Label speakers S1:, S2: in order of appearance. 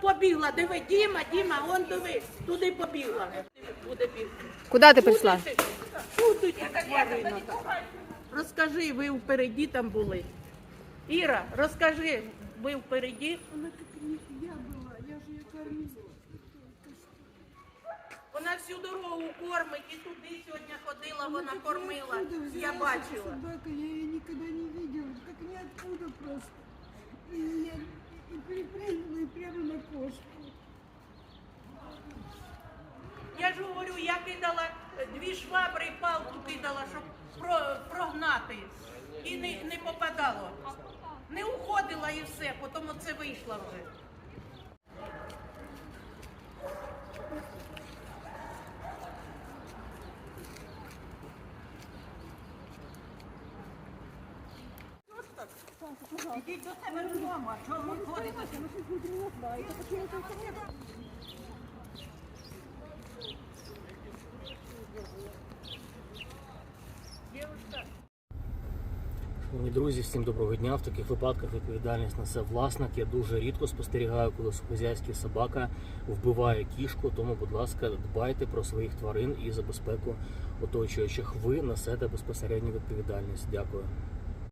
S1: побігла, диви, Діма, Діма, он диви, туди побігла. Буде бігти.
S2: Куди ти прийшла?
S1: Куди ти? Тварина? Розкажи, ви впереді там були. Іра, розкажи, ви впереді.
S3: Она как не я была, я же ее кормила.
S1: Вона всю дорогу кормить і туди сьогодні ходила, вона кормила. Я бачила.
S3: Собака, я ее никогда не
S1: ж говорю, я кидала е, дві швабри і палку кидала, щоб про, прогнати. І не, не попадало. Не уходила і все, потім оце вийшла вже. Ідіть до себе додому, а чого ви ходите?
S4: Шановні друзі, всім доброго дня. В таких випадках відповідальність несе власник. Я дуже рідко спостерігаю, коли сухозяйський собака вбиває кішку. Тому, будь ласка, дбайте про своїх тварин і за безпеку оточуючих. Ви несете безпосередню відповідальність. Дякую.